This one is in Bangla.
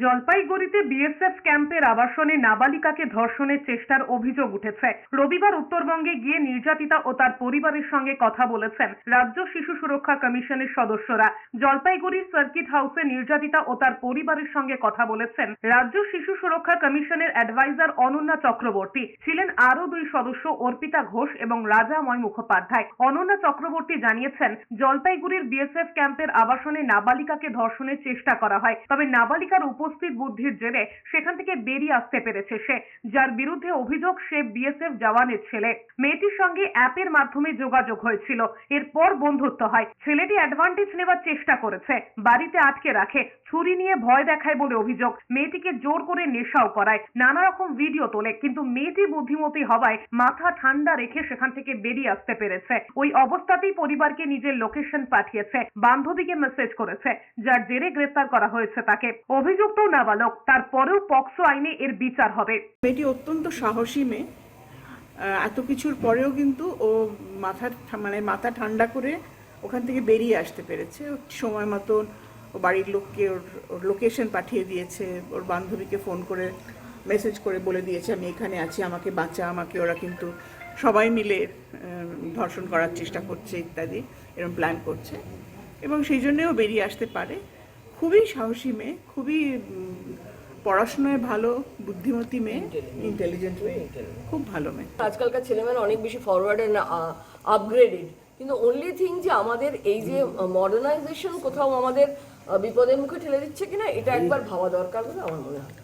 জলপাইগুড়িতে বিএসএফ ক্যাম্পের আবাসনে নাবালিকাকে ধর্ষণের চেষ্টার অভিযোগ উঠেছে। রবিবার উত্তরবঙ্গে গিয়ে নির্যাতিতা ও তার পরিবারের সঙ্গে কথা বলেছেন রাজ্য শিশু সুরক্ষা কমিশনের সদস্যরা। জলপাইগুড়ির সার্কিট হাউসে নির্যাতিতা ও তার পরিবারের সঙ্গে কথা বলেছেন রাজ্য শিশু সুরক্ষা কমিশনের অ্যাডভাইজার অনন্যা চক্রবর্তী। ছিলেন আরও দুই সদস্য অর্পিতা ঘোষ এবং রাজাময় মুখোপাধ্যায়। অনন্যা চক্রবর্তী জানিয়েছেন, জলপাইগুড়ির বিএসএফ ক্যাম্পের আবাসনে নাবালিকাকে ধর্ষণের চেষ্টা করা হয়, তবে নাবালিকার উপস্থিত বুদ্ধির জেরে সেখান থেকে বেরিয়ে আসতে পেরেছে সে, যার বিরুদ্ধে অভিযোগ সে বিএসএফ জওয়ানের ছেলে। মেয়েটির সঙ্গে অ্যাপের মাধ্যমে যোগাযোগ হয়েছিল। এরপর বন্ধুত্ব হয়। ছেলেটি অ্যাডভান্টেজ নেওয়ার চেষ্টা করেছে। বাড়িতে আটকে রাখে, ছুরি নিয়ে ভয় দেখায় বলে অভিযোগ। মেয়েটিকে জোর করে নেশাও করায়। নানা রকম ভিডিও তোলে, কিন্তু মেয়েটি বুদ্ধিমতী হওয়ায় মাথা ঠান্ডা রেখে সেখান থেকে বেরিয়ে আসতে পেরেছে। ওই অবস্থাতেই পরিবারকে নিজের লোকেশন পাঠিয়েছে। বান্ধবীকে মেসেজ করেছে, যার জেরে গ্রেফতার করা হয়েছে তাকে। অভিযুক্ত নাবালক, তারপরেও পক্সো আইনে এর বিচার হবে। মেয়েটি অত্যন্ত সাহসী মেয়ে। এত কিছুর পরেও কিন্তু ও মাথা মানে মাথা ঠান্ডা করে ওখান থেকে বেরিয়ে আসতে পেরেছে। সময় মতন ও বাড়ির লোককে ওর ওর লোকেশন পাঠিয়ে দিয়েছে। ওর বান্ধবীকে ফোন করে মেসেজ করে বলে দিয়েছে, আমি এখানে আছি, আমাকে বাঁচা, আমাকে ওরা কিন্তু সবাই মিলে ধর্ষণ করার চেষ্টা করছে ইত্যাদি এরকম প্ল্যান করছে। এবং সেই জন্যেও বেরিয়ে আসতে পারে। খুবই সাহসী মেয়ে খুবই পড়াশোনায় ভালো বুদ্ধিমতী মেয়ে ইন্টেলিজেন্ট মেয়ে খুব ভালো মেয়ে। আজকালকার ছেলেমেয়েরা অনেক বেশি ফরওয়ার্ড অ্যান্ড আপগ্রেডেড কিন্তু অনলি থিং যে আমাদের এই যে মডার্নাইজেশন কোথাও আমাদের বিপদের মুখে ঠেলে দিচ্ছে কিনা এটা একবার ভাবা দরকার বলে আমার মনে হয়।